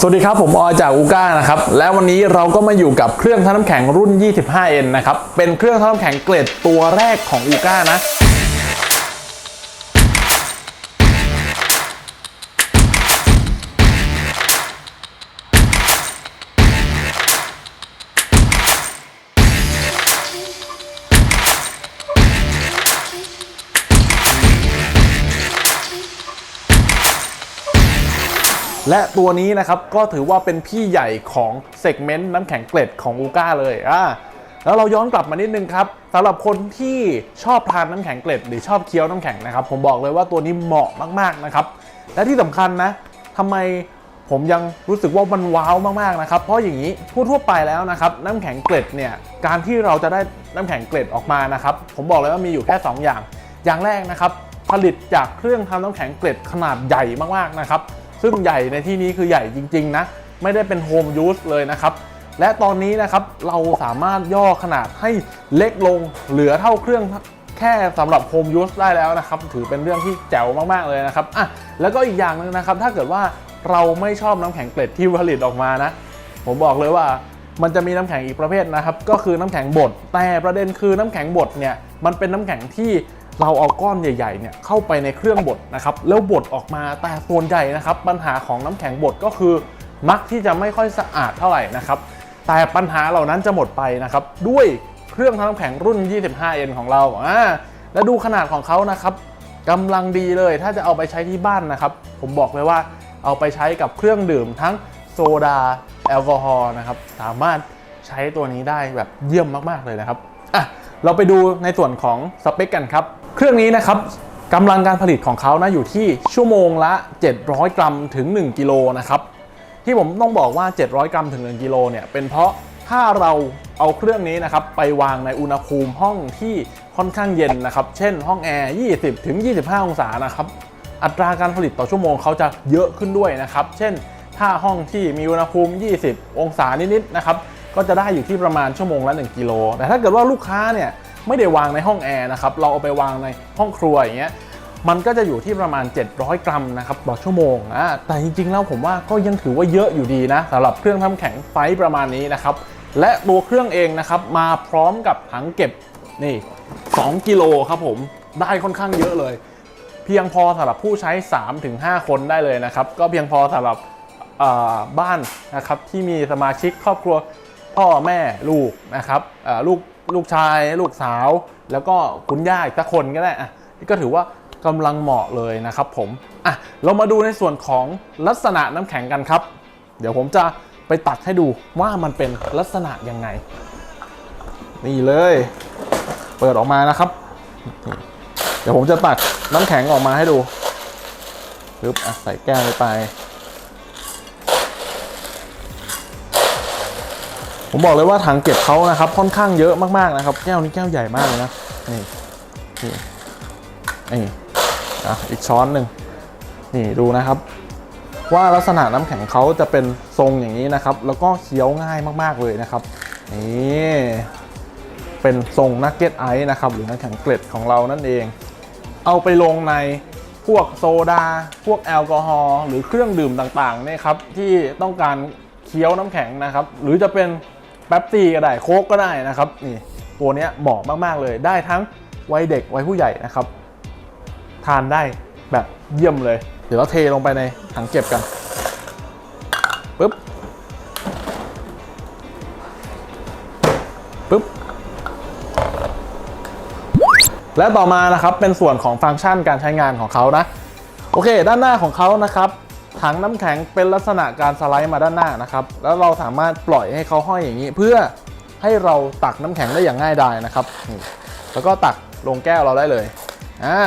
สวัสดีครับ ผมออจากอูก้านะครับ และวันนี้เราก็มาอยู่กับเครื่องทำน้ำแข็งรุ่น 25N นะครับ เป็นเครื่องทำน้ำแข็งเกรดตัวแรกของอูก้านะ และตัวนี้นะครับก็ถือว่าเป็นพี่ใหญ่ของเซกเมนต์น้ำแข็งเกล็ดของอูก้าเลยอ่าแล้วเราย้อนกลับมานิดนึงครับสำหรับคนที่ชอบทานน้ำแข็งเกล็ด หรือชอบเคี้ยวน้ำแข็งนะครับ ผมบอกเลยว่าตัวนี้เหมาะมากๆนะครับ และที่สำคัญนะทำไมผมยังรู้สึกว่ามันว้าวมากๆนะครับ เพราะอย่างนี้ทั่วๆไปแล้วนะครับน้ำแข็งเกล็ดเนี่ยการที่เราจะได้น้ำแข็งเกล็ดออกมานะครับ ผมบอกเลยว่ามีอยู่แค่ 2 อย่าง อย่างแรกนะครับ ผลิตจากเครื่องทำน้ำแข็งเกล็ดขนาดใหญ่มากๆนะครับ ซึ่งใหญ่ในที่นี้คือใหญ่จริง ๆ นะ ไม่ได้เป็นโฮมยูสเลยนะครับ และตอนนี้นะครับเราสามารถย่อขนาดให้เล็กลงเหลือเท่าเครื่องแค่สำหรับโฮมยูสได้แล้วนะครับ ถือเป็นเรื่องที่แจ๋วมากๆเลยนะครับอะแล้วก็อีกอย่างหนึงนะครับ ถ้าเกิดว่าเราไม่ชอบน้ำแข็งเกล็ดที่ผลิตออกมานะ ผมบอกเลยว่ามันจะมีน้ำแข็งอีกประเภทนะครับ ก็คือน้ำแข็งบดแต่ประเด็นคือน้ำแข็งบดเนี่ยมันเป็นน้ำแข็งที่ เราเอาก้อนใหญ่ๆเนี่ยเข้าไปในเครื่องบดนะครับแล้วบดออกมาแต่ส่วนใหญ่นะครับปัญหาของน้ำแข็งบดก็คือ มักที่จะไม่ค่อยสะอาดเท่าไหร่นะครับแต่ปัญหาเหล่านั้นจะหมดไปนะครับด้วยเครื่องทำน้ำแข็งรุ่น 25N ของเราอ่าและดูขนาดของเขานะครับกำลังดีเลยถ้าจะเอาไปใช้ที่บ้านนะครับ ผมบอกเลยว่าเอาไปใช้กับเครื่องดื่มทั้งโซดาแอลกอฮอล์นะครับสามารถใช้ตัวนี้ได้แบบเยี่ยมมาก ๆ เลยนะครับอะเราไปดูในส่วนของสเปคกันครับ เครื่องนี้นะครับกำลังการผลิตของเขานะอยู่ที่ชั่วโมงละ 700 กรัมถึง 1 กิโลนะครับที่ผมต้องบอกว่า 700 กรัมถึง 1 กิโลเนี่ยเป็นเพราะถ้าเราเอาเครื่องนี้นะครับไปวางในอุณหภูมิห้องที่ค่อนข้างเย็นนะครับ เช่นห้องแอร์ 20ถึง25 องศานะครับ อัตราการผลิตต่อชั่วโมงเขาจะเยอะขึ้นด้วยนะครับ เช่น ถ้าห้องที่มีอุณหภูมิ 20 องศานิดๆนะครับ ก็จะได้อยู่ที่ประมาณชั่วโมงละ 1 กิโล แต่ถ้าเกิดว่าลูกค้าเนี่ย ไม่ได้วางในห้องแอร์นะครับเราเอาไปวางในห้องครัวอย่างเงี้ยมันก็จะอยู่ที่ประมาณ 700 กรัมนะครับต่อชั่วโมงอะแต่จริงๆแล้วผมว่าก็ยังถือว่าเยอะอยู่ดีนะสำหรับเครื่องทำแข็งไฟประมาณนี้นะครับและตัวเครื่องเองนะครับมาพร้อมกับถังเก็บนี่ 2 กิโลครับผมได้ค่อนข้างเยอะเลย เพียงพอสำหรับผู้ใช้ 3-5 คนได้เลยนะครับ ก็เพียงพอสำหรับบ้านนะครับที่มีสมาชิกครอบครัวพ่อแม่ลูกนะครับลูก ลูกชายลูกสาว แล้วก็คุณย่าอีกสักคนก็ได้อะนี่ก็ถือว่ากำลังเหมาะเลยนะครับผมอะเรามาดูในส่วนของลักษณะน้ำแข็งกันครับ เดี๋ยวผมจะไปตัดให้ดูว่ามันเป็นลักษณะยังไง นี่เลย เปิดออกมานะครับ เดี๋ยวผมจะตักน้ำแข็งออกมาให้ดูปึ๊บอะใส่แก้วไป ผมบอกเลยว่าถังเก็บเขานะครับค่อนข้างเยอะมากๆนะครับ แก้วนี้แก้วใหญ่มากเลยนะนี่นี่นี่อะอีกช้อนหนึ่งนี่ดูนะครับ ว่าลักษณะน้ำแข็งเขาจะเป็นทรงอย่างนี้นะครับ แล้วก็เคี้ยวง่ายมากๆเลยนะครับนี่เป็นทรงนักเก็ตไอซ์นะครับ หรือน้ำแข็งเกล็ดของเรานั่นเอง เอาไปลงในพวกโซดา พวกแอลกอฮอล์หรือเครื่องดื่มต่างๆเนี่ยครับที่ต้องการเคี้ยวน้ำแข็งนะครับ หรือจะเป็น แป๊บซี่ก็ได้โค้กก็ได้นะครับนี่ตัวนี้เหมาะมากๆเลย ได้ทั้งวัยเด็กวัยผู้ใหญ่นะครับ ทานได้แบบเยี่ยมเลย เดี๋ยวเราเทลงไปในถังเก็บกันปึ๊บปึ๊บและต่อมานะครับเป็นส่วนของฟังก์ชันการใช้งานของเขานะ โอเค ด้านหน้าของเขานะครับ ถังน้ำแข็งเป็นลักษณะการสไลด์มาด้านหน้านะครับ แล้วเราสามารถปล่อยให้เขาห้อยอย่างนี้ เพื่อให้เราตักน้ำแข็งได้อย่างง่ายดายนะครับ แล้วก็ตักลงแก้วเราได้เลยอ่า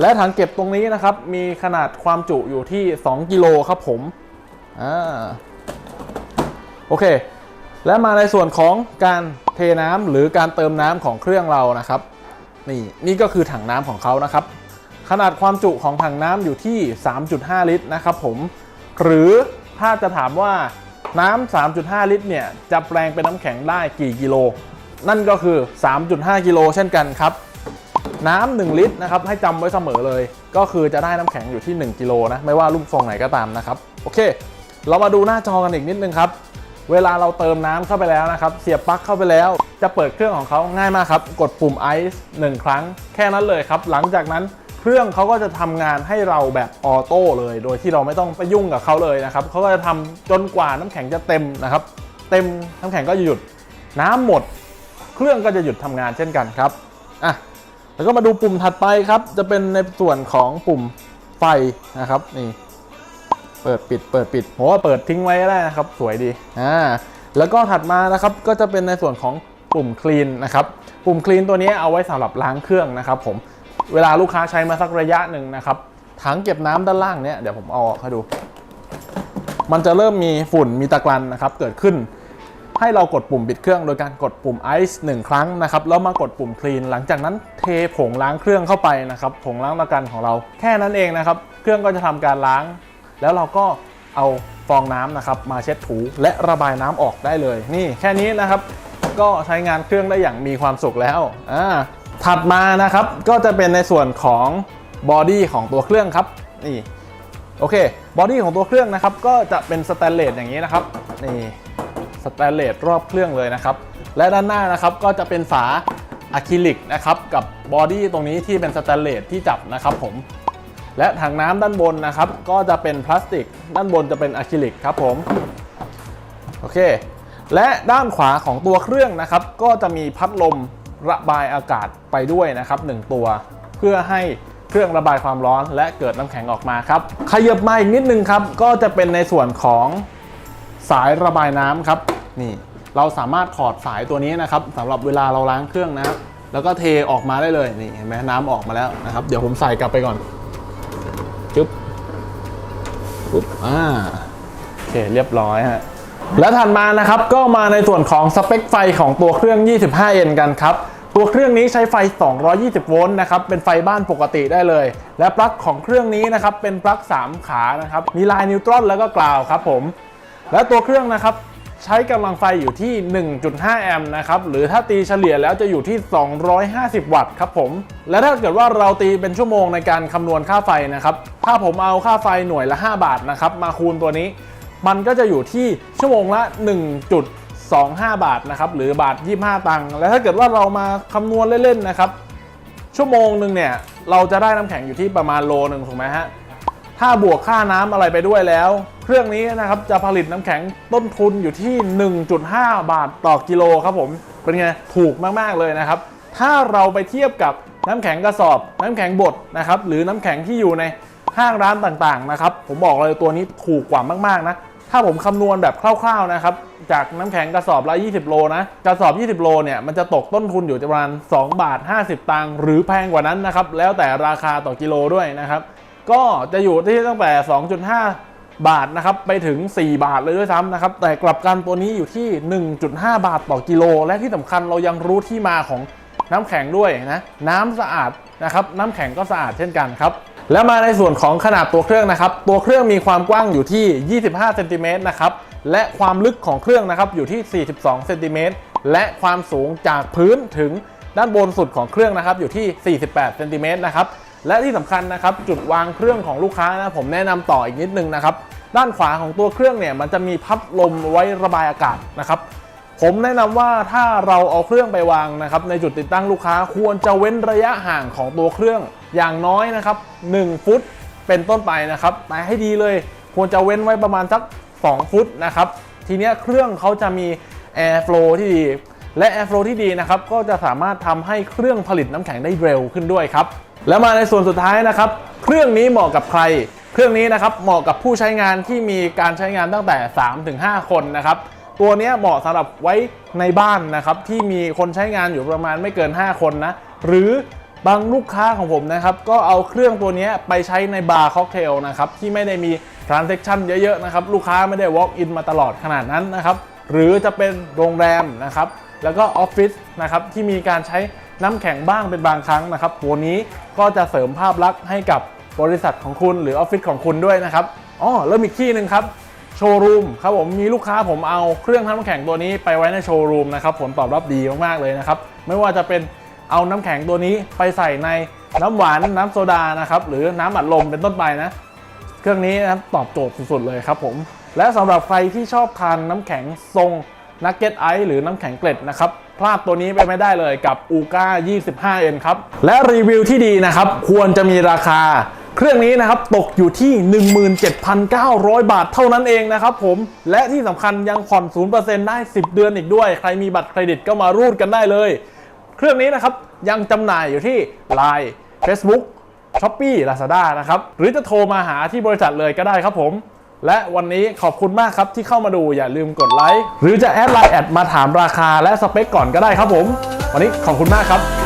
และถังเก็บตรงนี้นะครับ มีขนาดความจุอยู่ที่ 2 กิโลครับผมอ่าโอเค และมาในส่วนของการเทน้ำหรือการเติมน้ำของเครื่องเรานะครับ นี่นี่ก็คือถังน้ำของเขานะครับ ขนาดความจุของถังน้ำอยู่ที่ 3.5 ลิตรนะครับผม หรือถ้าจะถามว่าน้ำ 3.5 ลิตรเนี่ย จะแปลงเป็นน้ำแข็งได้กี่กิโล นั่นก็คือ 3.5 กิโลเช่นกันครับ น้ำ 1 ลิตรนะครับ ให้จำไว้เสมอเลย ก็คือจะได้น้ำแข็งอยู่ที่ 1 กิโลนะ ไม่ว่ารูปทรงไหนก็ตามนะครับ โอเค เรามาดูหน้าจอกันอีกนิดนึงครับ เวลาเราเติมน้ำเข้าไปแล้วนะครับ เสียบปลั๊กเข้าไปแล้ว จะเปิดเครื่องของเขาง่ายมากครับ กดปุ่มไอซ์หนึ่งครั้ง แค่นั้นเลยครับ หลังจากนั้น เครื่องเขาก็จะทำงานให้เราแบบออโต้เลย โดยที่เราไม่ต้องไปยุ่งกับเขาเลยนะครับเขาก็จะทำจนกว่าน้ำแข็งจะเต็มนะครับ เต็มน้ำแข็งก็จะหยุดน้ำหมด เครื่องก็จะหยุดทำงานเช่นกันครับอะแล้วก็มาดูปุ่มถัดไปครับ จะเป็นในส่วนของปุ่มไฟนะครับนี่เปิดปิดเปิดปิดผมว่าเปิดทิ้งไว้ก็ได้นะครับ สวยดีอ่าแล้วก็ถัดมานะครับก็จะเป็นในส่วนของปุ่มคลีนนะครับ ปุ่มคลีนตัวนี้เอาไว้สำหรับล้างเครื่องนะครับผม เวลาลูกค้าใช้มาสักระยะหนึ่งนะครับถังเก็บน้ำด้านล่างเนี้ยเดี๋ยวผมเอาออกให้ดู มันจะเริ่มมีฝุ่นมีตะกรันนะครับเกิดขึ้น ให้เรากดปุ่มปิดเครื่อง โดยการกดปุ่ม Ice 1ครั้งนะครับแล้วมากดปุ่ม Clean หลังจากนั้นเทผงล้างเครื่องเข้าไปนะครับผงล้างตะกันของเรา แค่นั้นเองนะครับ เครื่องก็จะทำการล้าง แล้วเราก็เอาฟองน้ำนะครับมาเช็ดถูและระบายน้ำออกได้เลย นี่แค่นี้นะครับ ก็ใช้งานเครื่องได้อย่างมีความสุขแล้วอ่า ถัดมานะครับก็จะเป็นในส่วนของบอดี้ของตัวเครื่องครับนี่โอเคบอดี้ของตัวเครื่องนะครับก็จะเป็นสแตนเลสอย่างนี้นะครับนี่สแตนเลสรอบเครื่องเลยนะครับ และด้านหน้านะครับก็จะเป็นฝาอะคริลิกนะครับกับบอดี้ตรงนี้ที่เป็นสแตนเลสที่จับนะครับผมและถังน้ำด้านบนนะครับ ก็จะเป็นพลาสติก ด้านบนจะเป็นอะคริลิกครับผมโอเค และด้านขวาของตัวเครื่องนะครับ ก็จะมีพัดลม ระบายอากาศไปด้วยนะครับหนึ่งตัว เพื่อให้เครื่องระบายความร้อนและเกิดน้ำแข็งออกมาครับขยับมาอีกนิดนึงครับก็จะเป็นในส่วนของสายระบายน้ำครับนี่เราสามารถถอดสายตัวนี้นะครับสำหรับเวลาเราล้างเครื่องนะครับแล้วก็เทออกมาได้เลยนี่เห็นไหมน้ำออกมาแล้วนะครับ เดี๋ยวผมใส่กลับไปก่อนจุ๊บปุ๊บอ่าโอเคเรียบร้อยฮะ แล้วถัดมานะครับก็มาในส่วนของสเปคไฟของตัวเครื่อง 25N กันครับ ตัวเครื่องนี้ใช้ไฟ 220 โวลต์นะครับ เป็นไฟบ้านปกติได้เลย และปลั๊กของเครื่องนี้นะครับ เป็นปลั๊ก 3 ขานะครับ มีลายนิวตรอนแล้วก็กราวครับผม และตัวเครื่องนะครับใช้กำลังไฟอยู่ที่ 1.5 แอมป์นะครับ หรือถ้าตีเฉลี่ยแล้วจะอยู่ที่ 250 วัตต์ครับผม และถ้าเกิดว่าเราตีเป็นชั่วโมงในการคำนวณค่าไฟนะครับ ถ้าผมเอาค่าไฟหน่วยละ 5 บาทนะครับ มาคูณตัวนี้ มันก็จะอยู่ที่ชั่วโมงละ 1.25 บาทนะครับหรือบาท 25 ตังค์และถ้าเกิดว่าเรามาคำนวณเล่นๆนะครับ ชั่วโมงหนึ่งเนี่ยเราจะได้น้ำแข็งอยู่ที่ประมาณโลหนึ่งถูกไหมฮะถ้าบวกค่าน้ำอะไรไปด้วยแล้ว เครื่องนี้นะครับจะผลิตน้ำแข็งต้นทุนอยู่ที่ 1.5 บาทต่อกิโลครับผมเป็นไงถูกมากๆเลยนะครับ ถ้าเราไปเทียบกับน้ำแข็งกระสอบ น้ำแข็งบดนะครับหรือน้ำแข็งที่อยู่ในห้างร้านต่างๆนะครับ ผมบอกเลยตัวนี้ถูกกว่ามากๆนะ ถ้าผมคำนวณแบบคร่าวๆนะครับ จากน้ำแข็งกระสอบละ 20 โลนะ กระสอบ 20 โลเนี่ย มันจะตกต้นทุนอยู่ประมาณ 2 บาท 50 ตังค์หรือแพงกว่านั้นนะครับ แล้วแต่ราคาต่อกิโลด้วยนะครับ ก็จะอยู่ที่ตั้งแต่ 2.5 บาทนะครับ ไปถึง 4 บาทเลยด้วยซ้ำนะครับ แต่กลับกันตัวนี้อยู่ที่ 1.5 บาทต่อกิโล และที่สำคัญเรายังรู้ที่มาของน้ำแข็งด้วยนะ น้ำสะอาด นะครับน้ำแข็งก็สะอาดเช่นกันครับแล้วมาในส่วนของขนาดตัวเครื่องนะครับ ตัวเครื่องมีความกว้างอยู่ที่ 25เซนติเมตรนะครับ และความลึกของเครื่องนะครับอยู่ที่ 42เซนติเมตร และความสูงจากพื้นถึงด้านบนสุดของเครื่องนะครับอยู่ที่ 48เซนติเมตรนะครับ และที่สำคัญนะครับจุดวางเครื่องของลูกค้านะผมแนะนำต่ออีกนิดนึงนะครับ ด้านขวาของตัวเครื่องเนี่ยมันจะมีพัดลมไว้ระบายอากาศนะครับ ผมแนะนำว่าถ้าเราเอาเครื่องไปวางนะครับในจุดติดตั้งลูกค้าควรจะเว้นระยะห่างของตัวเครื่องอย่างน้อยนะครับ 1 ฟุตเป็นต้นไปนะครับแต่ให้ดีเลยควรจะเว้นไว้ประมาณสัก 2 ฟุตนะครับทีเนี้ยเครื่องเขาจะมี air flow ที่ดี และ air flow ที่ดีนะครับก็จะสามารถทำให้เครื่องผลิตน้ำแข็งได้เร็วขึ้นด้วยครับแล้วมาในส่วนสุดท้ายนะครับ เครื่องนี้เหมาะกับใคร เครื่องนี้นะครับเหมาะกับผู้ใช้งานที่มีการใช้งานตั้งแต่ 3-5 คนนะครับ ตัวนี้เหมาะสำหรับไว้ในบ้านนะครับที่มีคนใช้งานอยู่ประมาณไม่เกิน 5 คนนะหรือบางลูกค้าของผมนะครับก็เอาเครื่องตัวนี้ไปใช้ในบาร์ค็อกเทลนะครับที่ไม่ได้มี transaction เยอะๆนะครับลูกค้าไม่ได้ walk in มาตลอดขนาดนั้นนะครับหรือจะเป็นโรงแรมนะครับแล้วก็ออฟฟิศนะครับที่มีการใช้น้ำแข็งบ้างเป็นบางครั้งนะครับตัวนี้ก็จะเสริมภาพลักษณ์ให้กับบริษัทของคุณหรือออฟฟิศของคุณด้วยนะครับอ๋อแล้วมีอีกที่หนึ่งครับ โชว์รูมครับผมมีลูกค้าผมเอาเครื่องทำน้ำแข็งตัวนี้ไปไว้ในโชว์รูมนะครับผลตอบรับดีมากๆเลยนะครับไม่ว่าจะเป็นเอาน้ำแข็งตัวนี้ไปใส่ในน้ำหวานน้ำโซดานะครับหรือน้ำอัดลมเป็นต้นไปนะเครื่องนี้นะครับตอบโจทย์สุดๆเลยครับผมและสำหรับใครที่ชอบทานน้ำแข็งทรงนักเก็ตไอซ์หรือน้ำแข็งเกล็ดนะครับพลาดตัวนี้ไปไม่ได้เลยกับ u g a 25N ครับและรีวิวที่ดีนะครับควรจะมีราคา เครื่องนี้นะครับตกอยู่ที่ 17,900 บาทเท่านั้นเองนะครับผมและที่สำคัญยังผ่อน 0%ได้ 10 เดือนอีกด้วย ใครมีบัตรเครดิตก็มารูดกันได้เลย เครื่องนี้นะครับยังจำหน่ายอยู่ที่ Line Facebook s h o p e e Lazada นะครับหรือจะโทรมาหาที่บริษัทเลยก็ได้ครับผมและวันนี้ขอบคุณมากครับที่เข้ามาดูอย่าลืมกดไลค์หรือจะแอดไลน์แอดมาถามราคาและสเปคก่อนก็ได้ครับผม วันนี้ขอบคุณมากครับ